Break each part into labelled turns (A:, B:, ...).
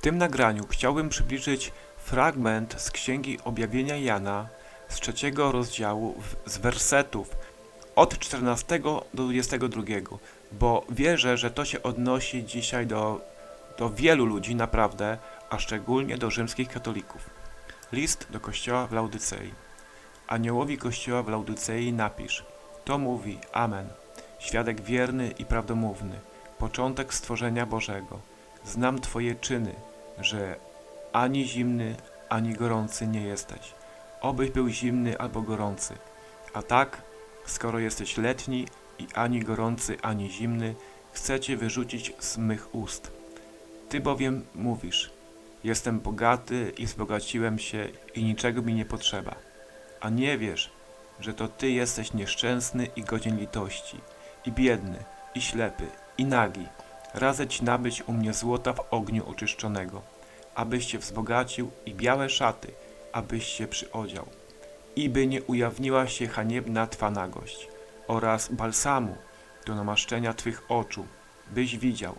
A: tym nagraniu chciałbym przybliżyć fragment z Księgi Objawienia Jana z trzeciego rozdziału z wersetów od 14 do 22, bo wierzę, że to się odnosi dzisiaj do, do wielu ludzi naprawdę, a szczególnie do rzymskich katolików. List do kościoła w Laudycei. Aniołowi kościoła w Laudycei napisz. To mówi Amen. Świadek wierny i prawdomówny, początek stworzenia Bożego. Znam Twoje czyny, że ani zimny, ani gorący nie jesteś. Obyś był zimny albo gorący. A tak, skoro jesteś letni i ani gorący, ani zimny, chcę Cię wyrzucić z mych ust. Ty bowiem mówisz, jestem bogaty i wzbogaciłem się i niczego mi nie potrzeba. A nie wiesz, że to Ty jesteś nieszczęsny i godzien litości, i biedny, i ślepy, i nagi. Ci nabyć u mnie złota w ogniu oczyszczonego, abyś się wzbogacił i białe szaty, abyś się przyodział. I by nie ujawniła się haniebna Twa nagość, oraz balsamu do namaszczenia Twych oczu, byś widział.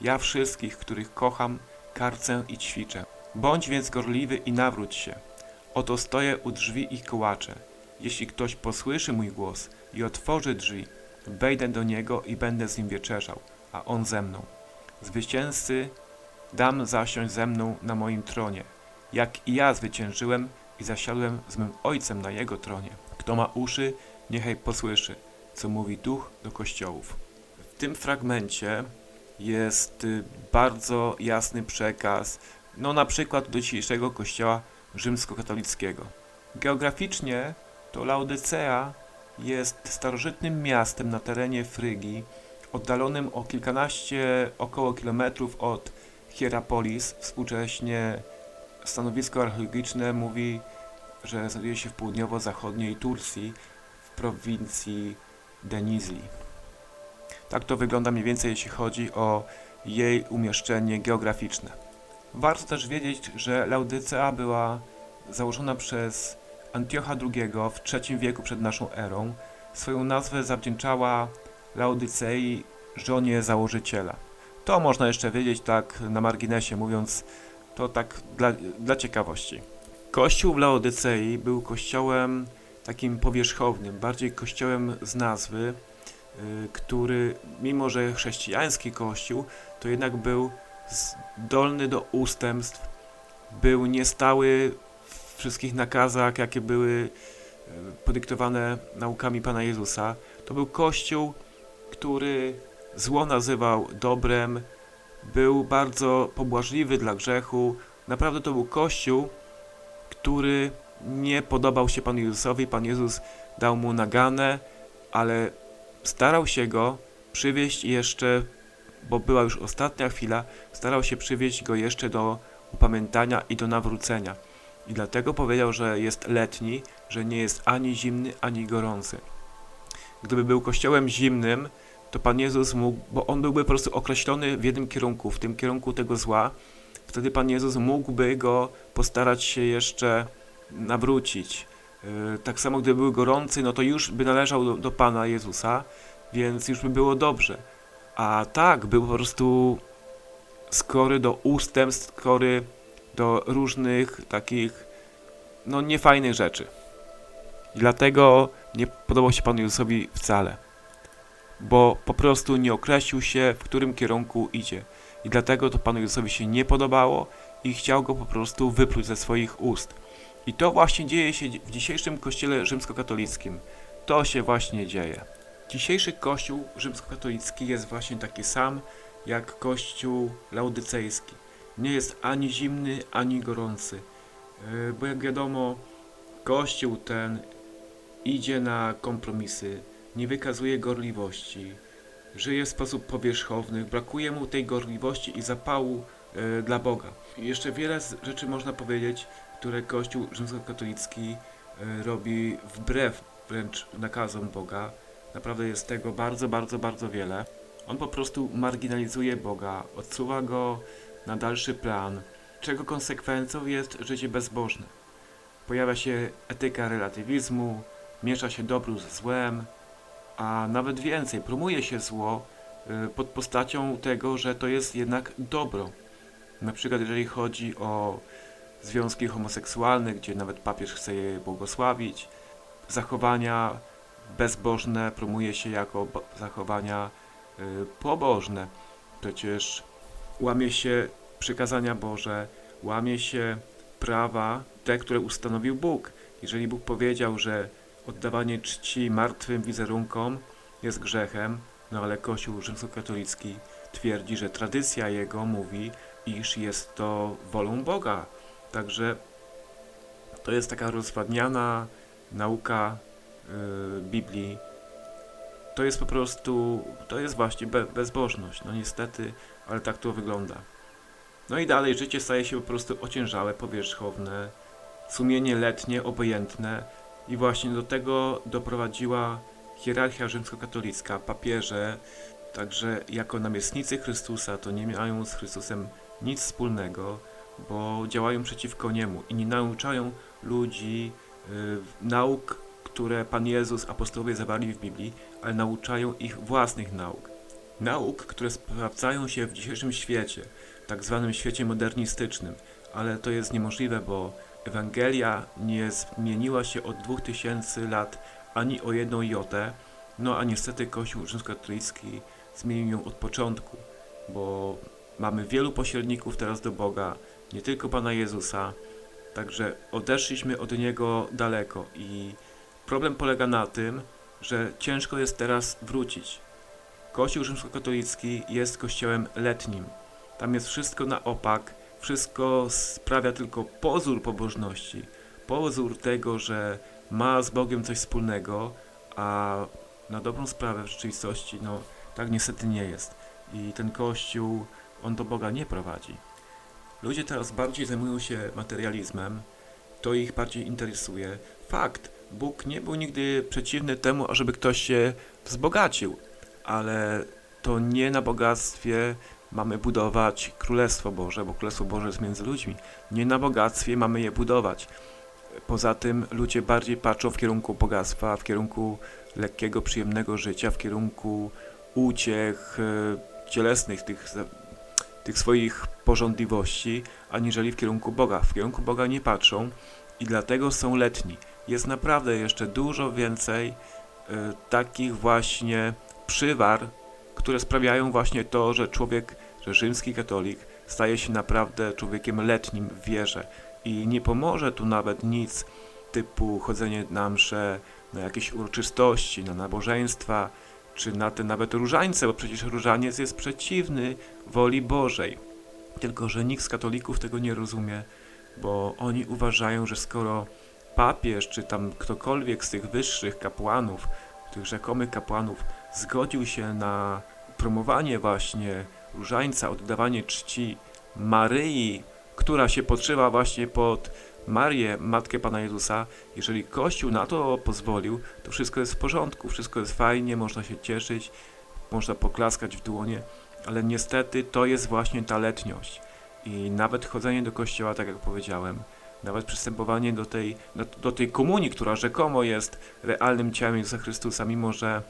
A: Ja wszystkich, których kocham, karcę i ćwiczę. Bądź więc gorliwy i nawróć się. Oto stoję u drzwi i kołaczę. Jeśli ktoś posłyszy mój głos i otworzy drzwi, wejdę do niego i będę z nim wieczerzał, a on ze mną. Zwycięzcy dam zasiąść ze mną na moim tronie, jak i ja zwyciężyłem i zasiadłem z mym ojcem na jego tronie. Kto ma uszy, niechaj posłyszy, co mówi duch do kościołów. W tym fragmencie jest y, bardzo jasny przekaz, no na przykład do dzisiejszego kościoła rzymskokatolickiego. Geograficznie to Laodycea jest starożytnym miastem na terenie Frygii, oddalonym o kilkanaście około kilometrów od Hierapolis. Współcześnie stanowisko archeologiczne mówi, że znajduje się w południowo-zachodniej Turcji, w prowincji Denizli. Tak to wygląda mniej więcej, jeśli chodzi o jej umieszczenie geograficzne. Warto też wiedzieć, że Laodycea była założona przez Antiocha II w III wieku przed naszą erą. Swoją nazwę zawdzięczała Laodycei żonie założyciela. To można jeszcze wiedzieć tak na marginesie, mówiąc to tak dla, dla ciekawości. Kościół w Laodycei był kościołem takim powierzchownym, bardziej kościołem z nazwy, y, który, mimo że chrześcijański kościół, to jednak był zdolny do ustępstw, był niestały wszystkich nakazach, jakie były y, podyktowane naukami Pana Jezusa. To był kościół, który zło nazywał dobrem, był bardzo pobłażliwy dla grzechu. Naprawdę to był kościół, który nie podobał się Panu Jezusowi. Pan Jezus dał mu naganę, ale starał się go przywieźć jeszcze, bo była już ostatnia chwila, starał się przywieźć go jeszcze do upamiętania i do nawrócenia. I dlatego powiedział, że jest letni, że nie jest ani zimny, ani gorący. Gdyby był kościołem zimnym, to Pan Jezus mógł, bo on byłby po prostu określony w jednym kierunku, w tym kierunku tego zła, wtedy Pan Jezus mógłby go postarać się jeszcze nawrócić. Yy, Tak samo gdyby był gorący, no to już by należał do, do Pana Jezusa, więc już by było dobrze. A tak, był po prostu skory do ustępstw, skory do różnych takich, no niefajnych rzeczy. I dlatego nie podobał się Panu Jezusowi wcale. Bo po prostu nie określił się, w którym kierunku idzie. I dlatego to Panu Jezusowi się nie podobało i chciał go po prostu wypluć ze swoich ust. I to właśnie dzieje się w dzisiejszym kościele rzymskokatolickim. To się właśnie dzieje. Dzisiejszy kościół rzymskokatolicki jest właśnie taki sam jak kościół laodycejski. Nie jest ani zimny, ani gorący. Yy, Bo jak wiadomo, kościół ten idzie na kompromisy, nie wykazuje gorliwości, żyje w sposób powierzchowny, brakuje mu tej gorliwości i zapału e, dla Boga. Jeszcze wiele rzeczy można powiedzieć, które Kościół rzymskokatolicki e, robi wbrew wręcz nakazom Boga. Naprawdę jest tego bardzo, bardzo, bardzo wiele. On po prostu marginalizuje Boga, odsuwa go na dalszy plan, czego konsekwencją jest życie bezbożne. Pojawia się etyka relatywizmu, miesza się dobru z złem, a nawet więcej, promuje się zło y, pod postacią tego, że to jest jednak dobro. Na przykład jeżeli chodzi o związki homoseksualne, gdzie nawet papież chce je błogosławić, zachowania bezbożne promuje się jako zachowania y, pobożne. Przecież łamie się przykazania Boże, łamie się prawa te, które ustanowił Bóg. Jeżeli Bóg powiedział, że oddawanie czci martwym wizerunkom jest grzechem, no ale Kościół rzymskokatolicki twierdzi, że tradycja jego mówi, iż jest to wolą Boga. Także to jest taka rozwadniana nauka y, Biblii. To jest po prostu, to jest właśnie be, bezbożność. No niestety, ale tak to wygląda. No i dalej życie staje się po prostu ociężałe, powierzchowne, sumienie letnie, obojętne i właśnie do tego doprowadziła hierarchia rzymskokatolicka, papieże, także jako namiestnicy Chrystusa to nie mają z Chrystusem nic wspólnego, bo działają przeciwko Niemu i nie nauczają ludzi y, nauk, które Pan Jezus, apostołowie zawarli w Biblii, ale nauczają ich własnych nauk. Nauk, które sprawdzają się w dzisiejszym świecie, tak zwanym świecie modernistycznym, ale to jest niemożliwe, bo Ewangelia nie zmieniła się od 2000 lat ani o jedną jotę, no a niestety Kościół rzymskokatolicki zmienił ją od początku, bo mamy wielu pośredników teraz do Boga, nie tylko Pana Jezusa, także odeszliśmy od Niego daleko i problem polega na tym, że ciężko jest teraz wrócić. Kościół rzymskokatolicki jest kościołem letnim. Tam jest wszystko na opak, wszystko sprawia tylko pozór pobożności, pozór tego, że ma z Bogiem coś wspólnego, a na dobrą sprawę w rzeczywistości, no tak niestety nie jest. I ten kościół, on do Boga nie prowadzi. Ludzie teraz bardziej zajmują się materializmem, to ich bardziej interesuje. Fakt, Bóg nie był nigdy przeciwny temu, ażeby ktoś się wzbogacił, ale to nie na bogactwie mamy budować Królestwo Boże, bo Królestwo Boże jest między ludźmi. Nie na bogactwie mamy je budować. Poza tym ludzie bardziej patrzą w kierunku bogactwa, w kierunku lekkiego, przyjemnego życia, w kierunku uciech e, cielesnych, tych, tych swoich porządliwości, aniżeli w kierunku Boga. W kierunku Boga nie patrzą i dlatego są letni. Jest naprawdę jeszcze dużo więcej e, takich właśnie przywar, które sprawiają właśnie to, że człowiek, że rzymski katolik staje się naprawdę człowiekiem letnim w wierze i nie pomoże tu nawet nic typu chodzenie na msze, na jakieś uroczystości, na nabożeństwa, czy na te nawet różańce, bo przecież różaniec jest przeciwny woli Bożej. Tylko, że nikt z katolików tego nie rozumie, bo oni uważają, że skoro papież, czy tam ktokolwiek z tych wyższych kapłanów, tych rzekomych kapłanów, zgodził się na promowanie właśnie różańca, oddawanie czci Maryi, która się podszywa właśnie pod Marię, Matkę Pana Jezusa, jeżeli Kościół na to pozwolił, to wszystko jest w porządku, wszystko jest fajnie, można się cieszyć, można poklaskać w dłonie, ale niestety to jest właśnie ta letniość. I nawet chodzenie do kościoła, tak jak powiedziałem, nawet przystępowanie do tej, do, do tej komunii, która rzekomo jest realnym ciałem Jezusa Chrystusa, mimo że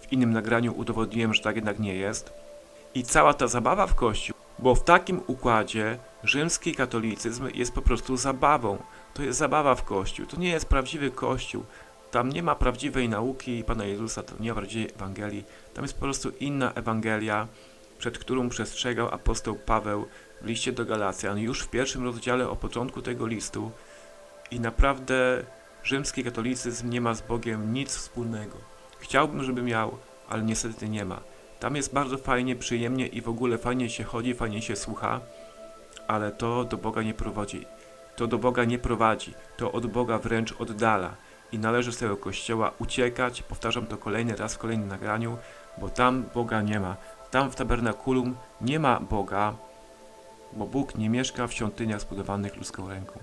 A: w innym nagraniu udowodniłem, że tak jednak nie jest. I cała ta zabawa w kościół, bo w takim układzie rzymski katolicyzm jest po prostu zabawą. To jest zabawa w kościół, to nie jest prawdziwy kościół. Tam nie ma prawdziwej nauki Pana Jezusa, tam nie ma prawdziwej Ewangelii. Tam jest po prostu inna Ewangelia, przed którą przestrzegał apostoł Paweł w liście do Galacjan, już w pierwszym rozdziale o początku tego listu. I naprawdę rzymski katolicyzm nie ma z Bogiem nic wspólnego. Chciałbym, żeby miał, ale niestety nie ma. Tam jest bardzo fajnie, przyjemnie i w ogóle fajnie się chodzi, fajnie się słucha, ale to do Boga nie prowadzi. To do Boga nie prowadzi, to od Boga wręcz oddala. I należy z tego kościoła uciekać, powtarzam to kolejny raz w kolejnym nagraniu, bo tam Boga nie ma. Tam w tabernakulum nie ma Boga, bo Bóg nie mieszka w świątyniach zbudowanych ludzką ręką.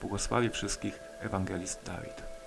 A: Błogosławię wszystkich ewangelist Dawid.